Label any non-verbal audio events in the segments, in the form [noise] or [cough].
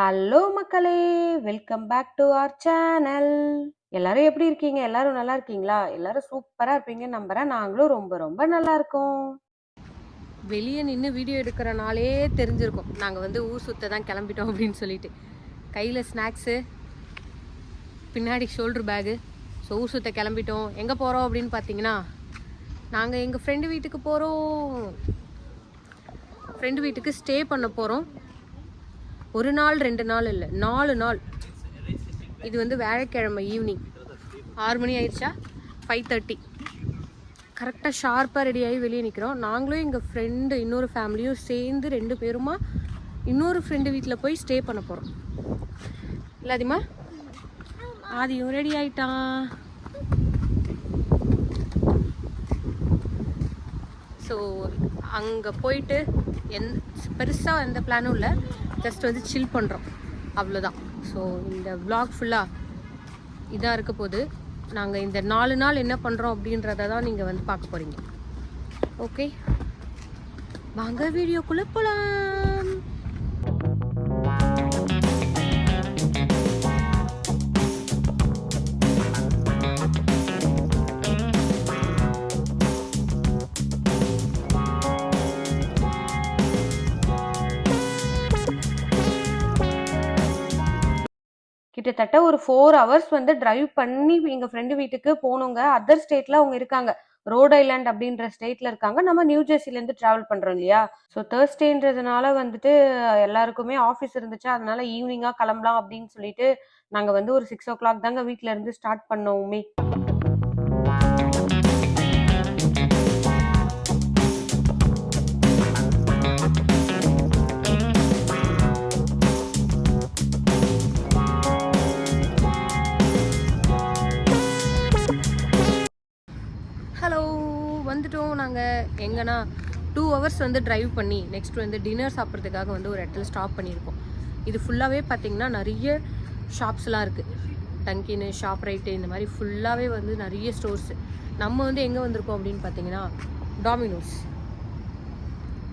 Hello மக்களே welcome back to our channel. எல்லாரும் எப்படி இருக்கீங்க? எல்லாரும் நல்லா இருக்கீங்களா? எல்லாரும் சூப்பரா இருப்பீங்கன்னு நம்புறேன். நாங்களும் ரொம்ப ரொம்ப நல்லா இருக்கோம். வெளியே நின்று வீடியோ எடுக்கிறனாலே தெரிஞ்சிருக்கும். நாங்கள் வந்து ஊர் சுத்த தான் கிளம்பிட்டோம் அப்படின்னு சொல்லிட்டு. கையில் ஸ்நாக்ஸு பின்னாடி ஷோல்டர் பேகு ஸோ ஊர் சுத்த கிளம்பிட்டோம். எங்கே போகிறோம் அப்படின்னு பார்த்தீங்கன்னா நாங்கள் எங்கள் ஃப்ரெண்டு வீட்டுக்கு போகிறோம் ஃப்ரெண்டு வீட்டுக்கு ஸ்டே பண்ண போகிறோம் ஒரு நாள் ரெண்டு நாள் இல்லை நாலு நாள். இது வந்து வியாழக்கிழமை ஈவினிங் ஆறு மணி ஆயிடுச்சா? ஃபைவ் தேர்ட்டி கரெக்டாக ஷார்ப்பாக ரெடி ஆகி வெளியே நிற்கிறோம் நாங்களும் எங்கள் ஃப்ரெண்டு இன்னொரு ஃபேமிலியும் சேர்ந்து ரெண்டு பேருமா இன்னொரு ஃப்ரெண்டு வீட்டில் போய் ஸ்டே பண்ண போகிறோம் இல்லாதிமா? ஆதியும் ரெடி ஆயிட்டான். ஸோ அங்கே போயிட்டு எந் பெருசாக எந்த பிளானும் இல்லை. ஜஸ்ட் வந்து சில் பண்ணுறோம் அவ்வளோதான் ஸோ இந்த விளாக் ஃபுல்லாக இதாக இருக்க போது நாங்கள் இந்த நாலு நாள் என்ன பண்ணுறோம் அப்படின்றத தான் நீங்கள் வந்து பார்க்க போகிறீங்க ஓகே வாங்க வீடியோக்குள்ளே போகலாம் கிட்டத்தட்ட ஒரு ஃபோர் ஹவர்ஸ் வந்து டிரைவ் பண்ணி எங்கள் ஃப்ரெண்டு வீட்டுக்கு போகணுங்க. அதர் ஸ்டேட்டில் அவங்க இருக்காங்க. ரோட் ஐலாண்ட் அப்படின்ற ஸ்டேட்ல இருக்காங்க. நம்ம நியூ ஜெர்சிலேருந்து ட்ராவல் பண்ணுறோம் இல்லையா? ஸோ தேர்ஸ்டேன்றதுனால வந்துட்டு எல்லாருக்குமே ஆஃபீஸ் இருந்துச்சு. அதனால ஈவினிங்காக கிளம்பலாம் அப்படின்னு சொல்லிட்டு நாங்கள் வந்து ஒரு சிக்ஸ் ஓ கிளாக் தாங்க வீட்டிலேருந்து ஸ்டார்ட் பண்ணோமே. வந்துட்டோம் நாங்கள் எங்கன்னா டூ ஹவர்ஸ் வந்து ட்ரைவ் பண்ணி நெக்ஸ்ட் வந்து டின்னர் சாப்பிட்றதுக்காக வந்து ஒரு இடத்துல ஸ்டாப் பண்ணியிருக்கோம். இது ஃபுல்லாகவே பார்த்தீங்கன்னா நிறைய ஷாப்ஸ்லாம் இருக்குது டங்கின்னு ஷாப் ரைட்டு இந்த மாதிரி ஃபுல்லாகவே வந்து நிறைய ஸ்டோர்ஸு நம்ம வந்து எங்கே வந்திருக்கோம் அப்படின்னு பார்த்தீங்கன்னா டாமினோஸ்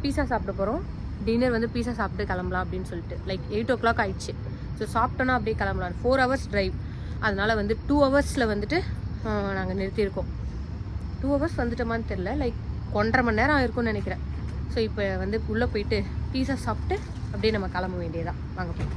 பீஸா சாப்பிட போகிறோம் டின்னர் வந்து பீஸா சாப்பிட்டு கிளம்பலாம் அப்படின்னு சொல்லிட்டு. லைக் எயிட் ஓ கிளாக் ஆயிடுச்சு. ஸோ சாப்பிட்டோன்னா அப்படியே கிளம்பலாம். ஃபோர் ஹவர்ஸ் ட்ரைவ் அதனால் வந்து டூ ஹவர்ஸில் வந்துட்டு நாங்கள் நிறுத்தியிருக்கோம். டூ ஹவர்ஸ் வந்துட்டோமான்னு தெரில லைக் ஒன்றரை மணி நேரம் இருக்கும்னு நினைக்கிறேன். ஸோ இப்போ வந்து உள்ளே போயிட்டு பீஸா சாப்பிட்டு அப்படியே நம்ம கிளம்ப வேண்டியதான் வாங்க போய்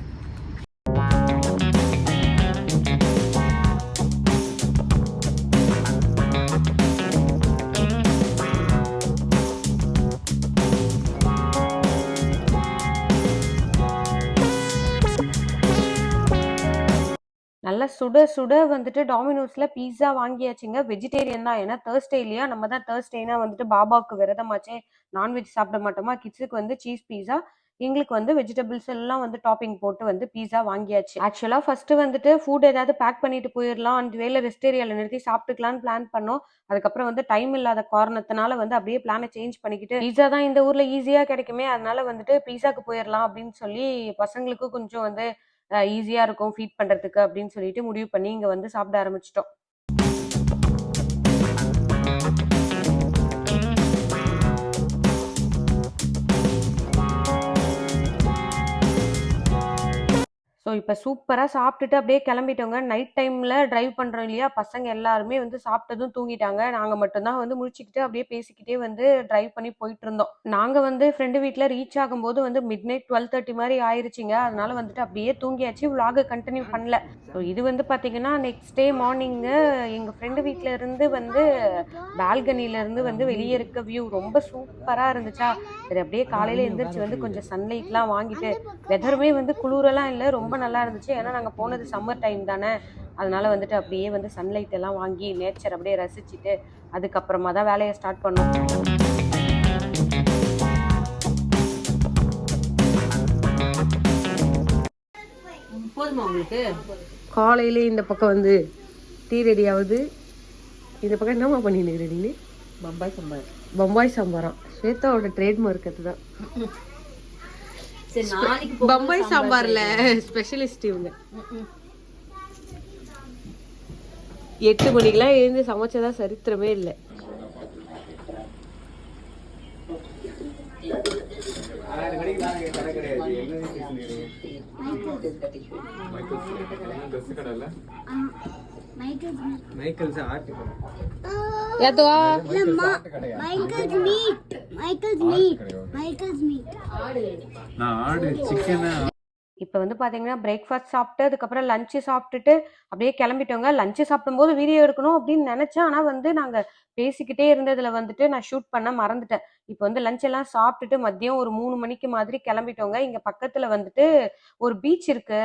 நல்லா சுட சுட வந்துட்டு டாமினோஸ்ல பீஸா வாங்கியாச்சுங்க. வெஜிடேரியன் தான். ஏன்னா தேர்ஸ்டே இல்லையா? நம்ம தான் தேர்ஸ்டேனா வந்துட்டு பாபாவுக்கு விரதமாச்சே நான்வெஜ் சாப்பிட மாட்டோமா? கிட்ஸுக்கு வந்து சீஸ் பீஸா எங்களுக்கு வந்து வெஜிடபிள்ஸ் எல்லாம் வந்து டாப்பிங் போட்டு வந்து பீஸா வாங்கியாச்சு. ஆக்சுவலாக ஃபர்ஸ்ட் வந்துட்டு ஃபுட் ஏதாவது பேக் பண்ணிட்டு போயிடலாம். அண்ட் வேலை ரெஸ்ட் ஏரியாவில் நிறுத்தி சாப்பிட்டுக்கலாம்னு பிளான் பண்ணோம். அதுக்கப்புறம் வந்து டைம் இல்லாத காரணத்தினால வந்து அப்படியே பிளானை சேஞ்ச் பண்ணிக்கிட்டு பீஸா தான் இந்த ஊர்ல ஈஸியா கிடைக்குமே அதனால வந்துட்டு பீஸாக்கு போயிடலாம் அப்படின்னு சொல்லி பசங்களுக்கும் கொஞ்சம் வந்து ஈஸியாக இருக்கும் ஃபீட் பண்ணுறதுக்கு அப்படின்னு சொல்லிட்டு முடிவு பண்ணி இங்கே வந்து சாப்பிட ஆரம்பிச்சிட்டோம். ஸோ இப்போ சூப்பராக சாப்பிட்டுட்டு அப்படியே கிளம்பிட்டோங்க. நைட் டைமில் டிரைவ் பண்ணுறோம் இல்லையா? பசங்க எல்லாருமே வந்து சாப்பிட்டதும் தூங்கிட்டாங்க. நாங்கள் மட்டும்தான் வந்து முடிச்சுக்கிட்டு அப்படியே பேசிக்கிட்டே வந்து டிரைவ் பண்ணி போயிட்டு இருந்தோம் நாங்கள் வந்து ஃப்ரெண்டு வீட்டில் ரீச் ஆகும்போது வந்து மிட் நைட் டுவெல் தேர்ட்டி மாதிரி ஆயிருச்சுங்க. அதனால வந்துட்டு அப்படியே தூங்கியாச்சு. Vlog கண்டினியூ பண்ணல. ஸோ இது வந்து பார்த்தீங்கன்னா நெக்ஸ்ட் டே மார்னிங்கு எங்கள் ஃப்ரெண்டு வீட்டில் இருந்து வந்து பால்கனிலேருந்து வந்து வெளியே இருக்க வியூ ரொம்ப சூப்பராக இருந்துச்சா? சரி அப்படியே காலையில் எழுந்திரிச்சு வந்து கொஞ்சம் சன்லைட்லாம் வாங்கிட்டு வெதருமே வந்து குளிரெல்லாம் இல்லை. ரொம்ப நல்லா இருந்துச்சு. ஏன்னா நாங்கள் போனது சம்மர் டைம் தானே. அதனால வந்துட்டு அப்படியே வந்து சன்லைட் எல்லாம் வாங்கி நேச்சர் அப்படியே ரசிச்சுட்டு அதுக்கப்புறமா தான் வேலையை ஸ்டார்ட் பண்ணோம். போதுமா உங்களுக்கு? காலையிலே இந்த பக்கம் வந்து டீ ரெடி ஆகுது. இந்த பக்கம் என்னம்மா பண்ணிட்டு நீ பம்பாய் சம்பார். பம்பாய் சாம்பாரம் ஸ்வேதாவோட ட்ரேட்மார்க் அதுதான். [laughs] சரி நாளைக்கு பம்பாய் சாம்பார்ல ஸ்பெஷலிஸ்ட் இவங்க. எட்டு மணிக்கெல்லாம் எழுந்து சமைச்சதா சரித்திரமே இல்லை. மைக்கேல்ஸ் ஆட்டுக்கடை எதுவா Michael's meat. Michael's meat. Michael's meat. நான் ஆடு சிக்கன் இப்போ வந்து பார்த்தீங்கன்னா பிரேக்ஃபாஸ்ட் சாப்பிட்டு அதுக்கப்புறம் லஞ்சு சாப்பிட்டுட்டு அப்படியே கிளம்பிட்டோங்க. லஞ்சு சாப்பிடும்போது வீடியோ எடுக்கணும் அப்படின்னு நினச்சேன். ஆனால் வந்து நாங்கள் பேசிக்கிட்டே இருந்ததில் வந்துட்டு நான் ஷூட் பண்ண மறந்துட்டேன். இப்போ வந்து லஞ்ச் எல்லாம் சாப்பிட்டுட்டு மதியம் ஒரு மூணு மணிக்கு மாதிரி கிளம்பிட்டோங்க. இங்கே பக்கத்தில் வந்துட்டு ஒரு பீச் இருக்கு.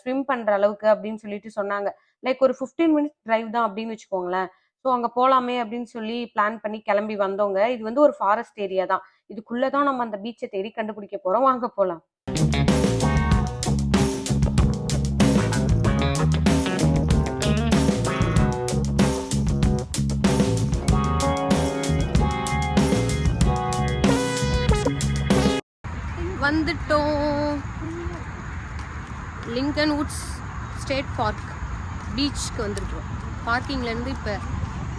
ஸ்விம் பண்ணுற அளவுக்கு அப்படின்னு சொல்லிட்டு சொன்னாங்க. லைக் ஒரு ஃபிஃப்டீன் மினிட்ஸ் டிரைவ் தான் அப்படின்னு வச்சுக்கோங்களேன். ஸோ அங்கே போகலாமே அப்படின்னு சொல்லி பிளான் பண்ணி கிளம்பி வந்தவங்க இது வந்து ஒரு ஃபாரஸ்ட் ஏரியா தான். இதுக்குள்ளே தான் நம்ம அந்த பீச்சை தேடி கண்டுபிடிக்க போகிறோம் வாங்க போகலாம் வந்துட்டோம். லிங்கன் வுட்ஸ் ஸ்டேட் பார்க் பீச்சுக்கு வந்துருக்குறோம். பார்க்கிங்லேருந்து இப்போ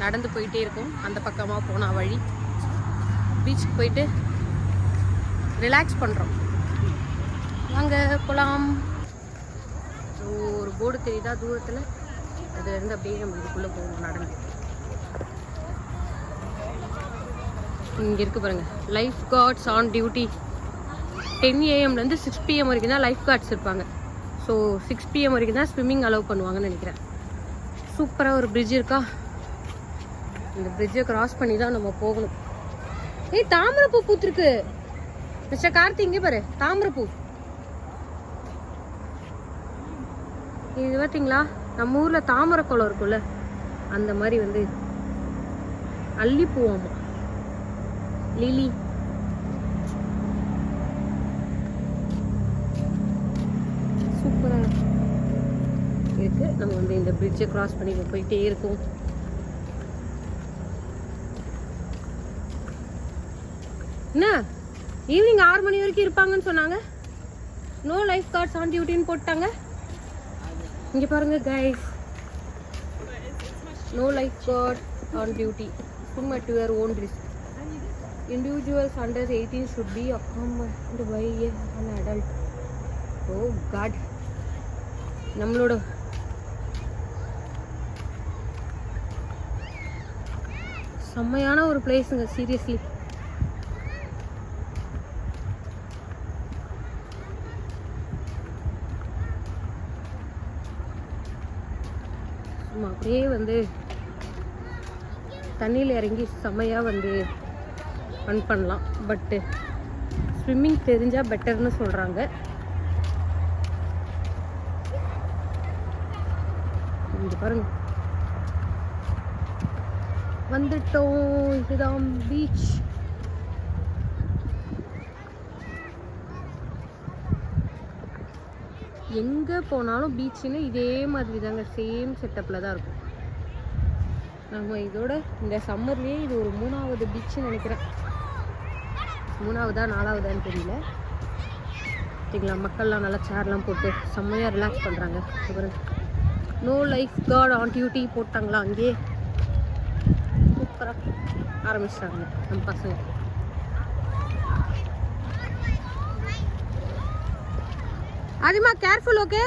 நடந்து போயிட்டே இருக்கும். அந்த பக்கமாக போனால் வழி. பீச்சுக்கு போயிட்டு ரிலாக்ஸ் பண்ணுறோம் வாங்க போகலாம் ஒரு போர்டு தெரியுதா தூரத்தில்? அதுலேருந்து அப்படியே நம்ம இதுக்குள்ளே போகணும் நடந்து. இங்கே இருக்கு பாருங்க. Lifeguards on duty ten ஏஎம்லேருந்து சிக்ஸ் பிஎம் வரைக்கும் தான் லைஃப் கார்ட்ஸ் இருப்பாங்க. ஸோ சிக்ஸ் பிஎம் வரைக்கும் தான் ஸ்விம்மிங் அலோவ் பண்ணுவாங்கன்னு நினைக்கிறேன். சூப்பராக ஒரு பிரிட்ஜ் இருக்கா? இந்த பிரிட்ஜை கிராஸ் பண்ணி தான் நம்ம போகணும். ஏய் தாமரைப்பூ பூத்துருக்கு. மிஸ்டர் கார்த்தி இங்கே பாரு. தாமரைப்பூ. இது பார்த்தீங்களா நம்ம ஊரில் தாமரை குளம் இருக்கும்ல. அந்த மாதிரி வந்து அல்லிப்பூவாமா? லிலி சூப்பராக இது இந்த பிரிட்ஜை கிராஸ் பண்ணி இப்ப போயிட்டே இருக்கும். என்ன? ஈவினிங் ஆறு மணி வரைக்கும் இருப்பாங்கன்னு சொன்னாங்க. நோ லைஃப் கார்ட்ஸ் ஆன் டியூட்டின்னு போட்டாங்க. இங்கே பாருங்க guys no lifeguard on duty swim at your own risk individuals individuals under 18 should be by a an adult oh god நம்மளோட செம்மையான ஒரு பிளேஸுங்க சீரியஸ்லி சும்மா அப்படியே வந்து தண்ணியில் இறங்கி செம்மையாக வந்து ரன் பண்ணலாம். பட்டு ஸ்விம்மிங் தெரிஞ்சால் பெட்டர்னு சொல்கிறாங்க இங்க பாருங்க. வந்துட்டோம். இதுதான் பீச் எங்கே போனாலும் பீச்சுன்னு இதே மாதிரி தாங்க சேம் செட்டப்பில் தான் இருக்கும். நம்ம இதோட இந்த சம்மர்லேயே இது ஒரு மூணாவது பீச்சுன்னு நினைக்கிறேன். மூணாவதா நாலாவதான்னு தெரியல. சரிங்களா மக்கள்லாம் நல்லா சேர்லாம் போட்டு செம்மையாக ரிலாக்ஸ் பண்ணுறாங்க அப்புறம் no lifeguard on duty போட்டாங்களா அங்கேயே? சூப்பராக ஆரம்பிச்சிட்டாங்க நம்ம பசங்க அதிகமாக கேர்ஃபுல் ஓகே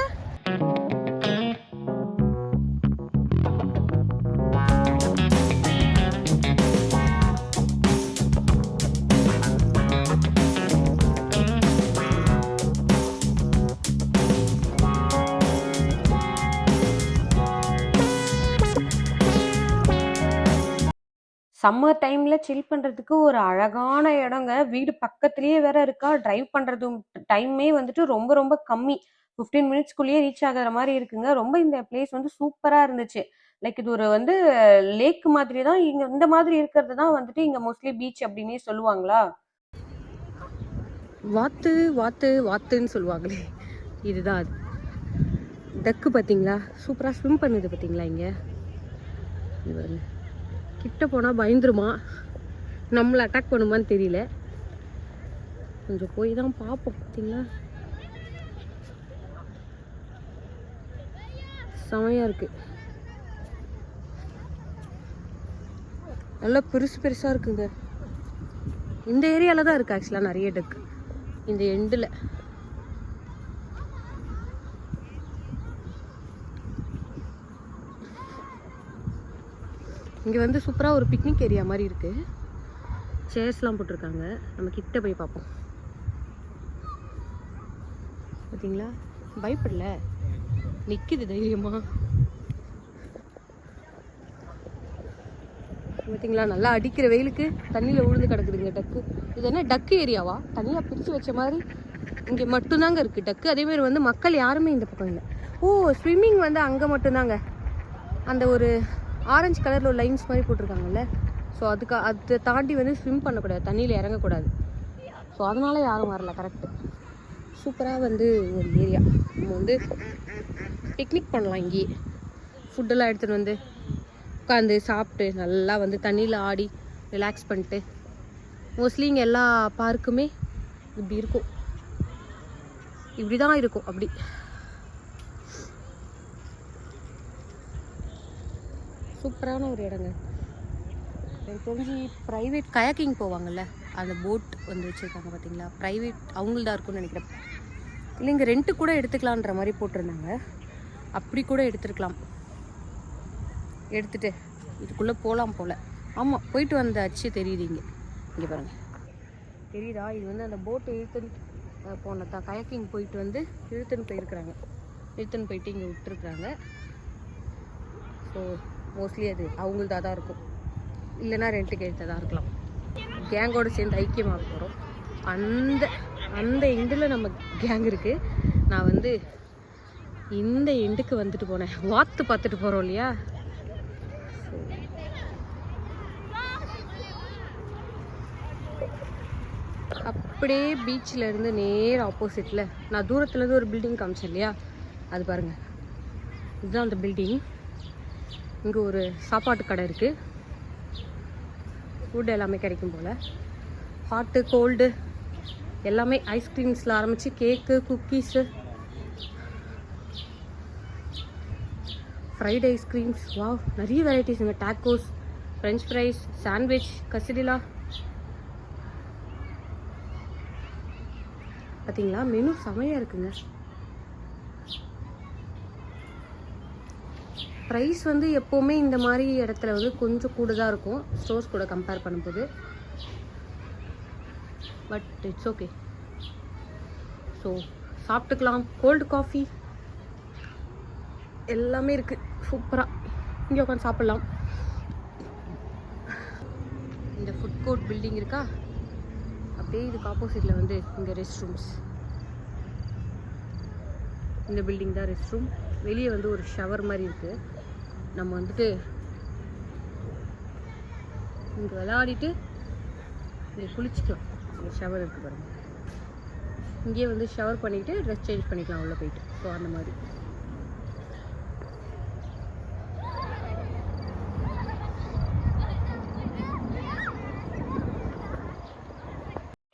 சம்மர் டைம்ல சில் பண்றதுக்கு ஒரு அழகான இடங்க. வீடு பக்கத்துலயே வேற இருக்கா? டிரைவ் பண்றது டைமே வந்துட்டு ரொம்ப ரொம்ப கம்மி. 15 மினிட்ஸ்க்குள்ளேயே ரீச் ஆகிற மாதிரி இருக்குங்க. ரொம்ப இந்த பிளேஸ் வந்து சூப்பரா இருந்துச்சு. லைக் இது ஒரு வந்து லேக் மாதிரி தான் இங்க இந்த மாதிரி இருக்கிறது தான் வந்துட்டு இங்க மோஸ்ட்லி பீச் அப்படின்னே சொல்லுவாங்களா? வாத்து வாத்து வாத்துன்னு சொல்லுவாங்களே. இதுதான் அது. டக்கு பார்த்தீங்களா? சூப்பராக ஸ்விம் பண்ணுது பார்த்தீங்களா இங்கே? இது கிட்ட போனால் பயந்துருமா? நம்மளை அட்டாக் பண்ணுமான்னு தெரியல. கொஞ்சம் போய் தான் பார்ப்போம் பார்த்தீங்களா? செமையாக இருக்கு. நல்லா பெருசு பெருசாக இருக்குங்க. இந்த ஏரியாவில் தான் இருக்குது ஆக்சுவலாக நிறைய டக்கு இந்த எண்டில் இங்கே வந்து சூப்பராக ஒரு பிக்னிக் ஏரியா மாதிரி இருக்குது சேர்ஸ்லாம் போட்டிருக்காங்க. நம்ம கிட்ட போய் பார்ப்போம். பார்த்தீங்களா பயப்படல. நிற்கிது தைரியமாக பார்த்தீங்களா நல்லா அடிக்கிற வெயிலுக்கு தண்ணியில் விழுந்து கிடக்குதுங்க டக்கு. இது என்ன டக்கு ஏரியாவா தனியாக பிரித்து வச்ச மாதிரி இங்கே மட்டும்தாங்க இருக்குது டக்கு அதேமாரி வந்து மக்கள் யாருமே இந்த பக்கம் இல்லை. ஓ ஸ்விம்மிங் வந்து அங்கே மட்டும்தாங்க. அந்த ஒரு ஆரஞ்சு கலரில் ஒரு லைன்ஸ் மாதிரி போட்டிருக்காங்கல்ல. ஸோ அதுக்கு அதை தாண்டி வந்து ஸ்விம் பண்ணக்கூடாது தண்ணியில் இறங்கக்கூடாது. ஸோ அதனால யாரும் வரல கரெக்டு சூப்பராக வந்து ஒரு ஏரியா நம்ம வந்து பிக்னிக் பண்ணலாம் இங்கேயே. ஃபுட்டெல்லாம் எடுத்துகிட்டு வந்து உட்காந்து சாப்பிட்டு நல்லா வந்து தண்ணியில் ஆடி ரிலாக்ஸ் பண்ணிட்டு. மோஸ்ட்லி இங்கே எல்லா பார்க்குமே இப்படி இருக்கும். இப்படி தான் இருக்கும் அப்படி. சூப்பரான ஒரு இடங்க. எனக்கு தெரிஞ்சு ப்ரைவேட் கயாக்கிங் போவாங்கல்ல அந்த போட் வந்து வச்சுருக்காங்க பார்த்தீங்களா ப்ரைவேட் அவங்கள்தான் இருக்கும்னு நினைக்கிறேன். இல்லை இங்கே ரெண்ட்டு கூட எடுத்துக்கலான்ற மாதிரி போட்டிருந்தாங்க. அப்படி கூட எடுத்துருக்கலாம். எடுத்துட்டு இதுக்குள்ளே போகலாம் போல். ஆமாம் போயிட்டு வந்த அச்சு தெரியுது இங்கே. இங்கே பாருங்கள் தெரியுதா? இது வந்து அந்த போட்டு இழுத்துன்னு அஹ், கயாக்கிங் கயக்கிங் போயிட்டு வந்து இழுத்துன்னு போயிருக்கிறாங்க. இழுத்துன்னு போயிட்டு இங்கே விட்டுருக்குறாங்க. ஸோ மோஸ்ட்லி அது அவங்கள்தா தான் இருக்கும். இல்லைன்னா ரெண்ட்டுக்கு எடுத்ததாக இருக்கலாம். கேங்கோட சேர்ந்து ஐக்கியமாக போகிறோம் அந்த அந்த எண்டில் நம்ம கேங் இருக்குது நான் வந்து இந்த எண்டுக்கு வந்துட்டு போனேன். வாத்து பார்த்துட்டு போகிறோம் இல்லையா? அப்படியே பீச்சில் இருந்து நேர் ஆப்போசிட்டில் நான் தூரத்துலேருந்து ஒரு பில்டிங் காமிச்சேன் இல்லையா? அது பாருங்கள் இதுதான் அந்த பில்டிங் இங்கே ஒரு சாப்பாட்டு கடை இருக்குது ஃபுட் எல்லாமே கிடைக்கும் போல். ஹாட்டு கோல்டு எல்லாமே ஐஸ்கிரீம்ஸில் ஆரம்பித்து cake cookies fried ice creams wow நிறைய வெரைட்டிஸ்ங்க tacos French fries sandwich quesadilla பார்த்தீங்களா மெனு செமையாக இருக்குங்க. ப்ரைஸ் வந்து எப்போவுமே இந்த மாதிரி இடத்துல வந்து கொஞ்சம் கூட தான் இருக்கும். ஸ்டோர்ஸ் கூட கம்பேர் பண்ணும்போது. பட் இட்ஸ் ஓகே ஸோ சாப்பிட்டுக்கலாம். கோல்டு காஃபி எல்லாமே இருக்குது சூப்பராக இங்கே உட்காந்து சாப்பிட்லாம். இந்த ஃபுட் கோர்ட் பில்டிங் இருக்கா? அப்படியே இதுக்கு ஆப்போசிட்டில் வந்து இங்கே ரெஸ்ட் ரூம்ஸ் இந்த பில்டிங் தான் ரெஸ்ட் ரூம் வெளியே வந்து ஒரு ஷவர் மாதிரி இருக்குது நம்ம வந்துட்டு இங்கே விளையாடிட்டு இங்கே குளிச்சுக்கலாம். இங்கே ஷவர் இருக்குது பாருங்கள் இங்கேயே வந்து ஷவர் பண்ணிக்கிட்டு ட்ரெஸ் சேஞ்ச் பண்ணிக்கலாம் உள்ளே போயிட்டு. ஸோ அந்த மாதிரி.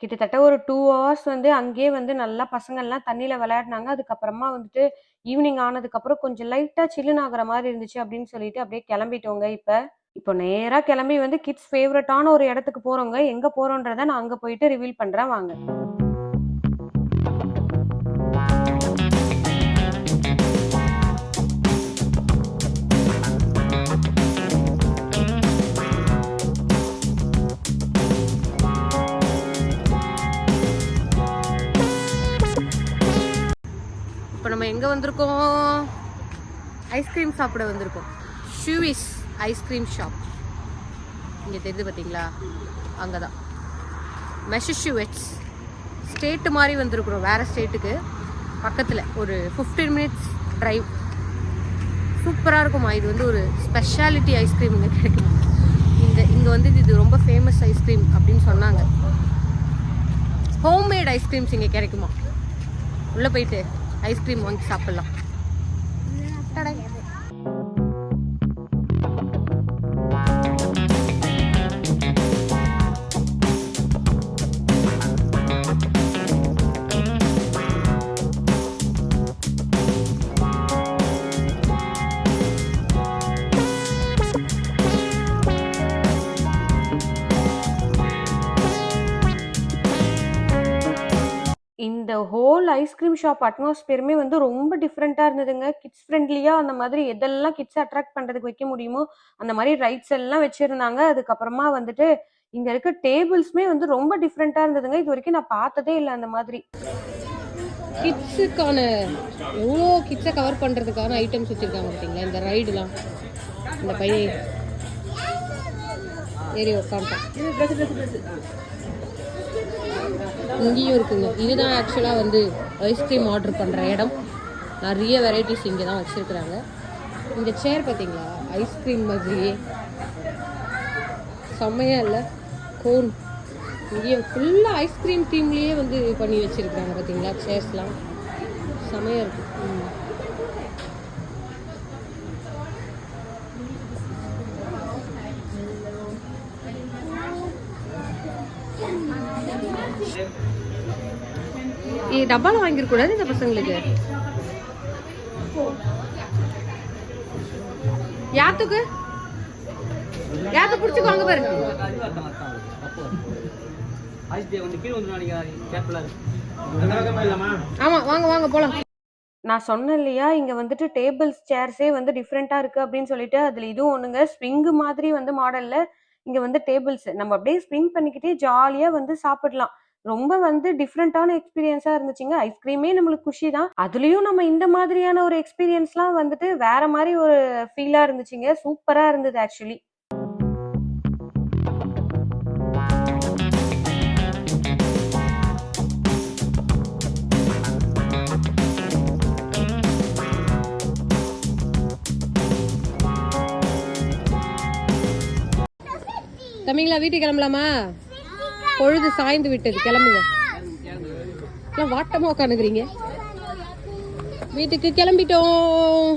கிட்டத்தட்ட ஒரு டூ ஹவர்ஸ் வந்து அங்கேயே வந்து நல்லா பசங்கள்லாம் தண்ணியில் விளையாடினாங்க. அதுக்கப்புறமா வந்துட்டு ஈவினிங் ஆனதுக்கப்புறம் கொஞ்சம் லைட்டாக சில்லுன்னு ஆகிற மாதிரி இருந்துச்சு அப்படின்னு சொல்லிட்டு அப்படியே கிளம்பிட்டோங்க இப்போ. இப்போ நேராக கிளம்பி வந்து கிட்ஸ் ஃபேவரட்டான ஒரு இடத்துக்கு போகிறோங்க எங்கே போகிறோன்றதை நான் அங்கே போயிட்டு ரிவீல் பண்ணுறேன் வாங்க. வந்திருக்கோம். ஐஸ்கிரீம் சாப்பிட வந்திருக்கோம். ஷூவிஸ் ஐஸ்கிரீம் ஷாப் இங்கே தெரியுது பார்த்தீங்களா அங்கே தான் மெஷஷுவெட்ஸ் ஸ்டேட்டு மாதிரி வந்திருக்குறோம். வேறு ஸ்டேட்டுக்கு பக்கத்தில் ஒரு ஃபிஃப்டீன் மினிட்ஸ் ட்ரைவ் சூப்பராக இருக்குமா இது வந்து ஒரு ஸ்பெஷாலிட்டி ஐஸ்கிரீம் இங்கே கிடைக்கும் இங்கே இங்கே வந்து இது ரொம்ப ஃபேமஸ் ஐஸ்கிரீம் அப்படின்னு சொன்னாங்க. ஹோம்மேட் ஐஸ்கிரீம்ஸ் இங்கே கிடைக்குமா? உள்ளே போயிட்டு. ஐஸ்கிரீம் வாங்கி சாப்பிட்லாம். இந்த ஹோல் ஐஸ்கிரீம் ஷாப் அட்மாஸ்பியருமே வந்து ரொம்ப டிஃப்ரெண்ட்டாக இருந்ததுங்க. கிட்ஸ் ஃப்ரெண்ட்லியாக அந்த மாதிரி எதெல்லாம் கிட்ஸ் அட்ராக்ட் பண்ணுறதுக்கு வைக்க முடியுமோ அந்த மாதிரி ரைட்ஸ் எல்லாம் வச்சுருந்தாங்க. அதுக்கப்புறமா வந்துட்டு இங்கே இருக்க டேபிள்ஸுமே வந்து ரொம்ப டிஃப்ரெண்ட்டாக இருந்ததுங்க. இது வரைக்கும் நான் பார்த்ததே இல்லை அந்த மாதிரி. கிட்ஸுக்கான எவ்வளோ கிட்ஸை கவர் பண்ணுறதுக்கான ஐட்டம்ஸ் வச்சுருக்காங்க பார்த்தீங்களா? இந்த ரைடுலாம் இந்த பையன். ஏறி உட்காந்துட்டான் இங்கேயும் இருக்குங்க. இதுதான் ஆக்சுவலாக வந்து ஐஸ்கிரீம் ஆர்டர் பண்ணுற இடம். நிறைய வெரைட்டிஸ் இங்கே தான் வச்சுருக்குறாங்க. இந்த சேர் பார்த்தீங்களா? ஐஸ்கிரீம் மாதிரியே. செம்மையாக இல்லை? கோன் இங்கேயும் ஃபுல்லாக ஐஸ்கிரீம் தீம்லேயே வந்து பண்ணி வச்சுருக்குறாங்க பார்த்தீங்களா? சேர்ஸ்லாம் செமையாக இருக்குது டப்பால வாங்கிருக்கூடாது இந்த பசங்களுக்கு? யாத்துக்கு? யாத்து புடிச்சுக்கோங்க பாருங்க ஆமா வாங்க வாங்க போலாம். நான் சொன்னேன் இல்லையா இங்கே வந்துட்டு டேபிள்ஸ் சேர்ஸே வந்து டிஃப்ரெண்ட்டாக இருக்குது அப்படின்னு சொல்லிட்டு அதில் இதுவும் ஒன்றுங்க ஸ்விங்கு மாதிரி வந்து மாடலில் இங்கே வந்து டேபிள்ஸ் நம்ம அப்படியே ஸ்விங் பண்ணிக்கிட்டே ஜாலியாக வந்து சாப்பிடலாம். ரொம்ப வந்து டிஃப்ரெண்டான எக்ஸ்பீரியன்ஸாக இருந்துச்சுங்க. ஐஸ்கிரீமே நம்மளுக்கு குஷி தான். அதுலயும் நம்ம இந்த மாதிரியான ஒரு எக்ஸ்பீரியன்ஸ்லாம் வந்துட்டு வேற மாதிரி ஒரு ஃபீலாக இருந்துச்சுங்க. சூப்பராக இருந்தது ஆக்சுவலி தம்பிங்களா வீட்டுக்கு கிளம்பலாமா? பொழுது சாய்ந்து விட்டது. கிளம்புங்க. எல்லாம் வாட்டமா உட்காந்துக்கிறீங்க வீட்டுக்கு கிளம்பிட்டோம்.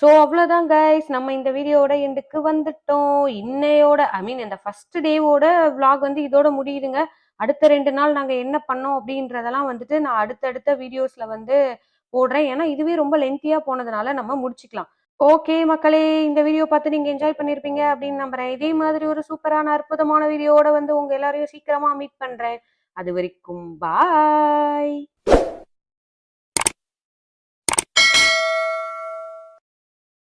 ஸோ அவ்வளோதான் கைஸ் நம்ம இந்த வீடியோவோட எண்டுக்கு வந்துட்டோம். இன்னையோட ஐ மீன் இந்த ஃபர்ஸ்ட் டேவோட விளாக் வந்து இதோட முடியுதுங்க. அடுத்த ரெண்டு நாள் நாங்கள் என்ன பண்ணோம் அப்படின்றதெல்லாம் வந்துட்டு நான் அடுத்தடுத்த வீடியோஸில் வந்து போடுறேன். ஏன்னா இதுவே ரொம்ப லென்த்தியாக போனதுனால நம்ம முடிச்சுக்கலாம். ஓகே மக்களே இந்த வீடியோ பார்த்து நீங்கள் என்ஜாய் பண்ணியிருப்பீங்க அப்படின்னு நம்புறேன். இதே மாதிரி ஒரு சூப்பரான அற்புதமான வீடியோட வந்து உங்கள் எல்லாரையும் சீக்கிரமாக மீட் பண்ணுறேன் அது வரைக்கும் பாய்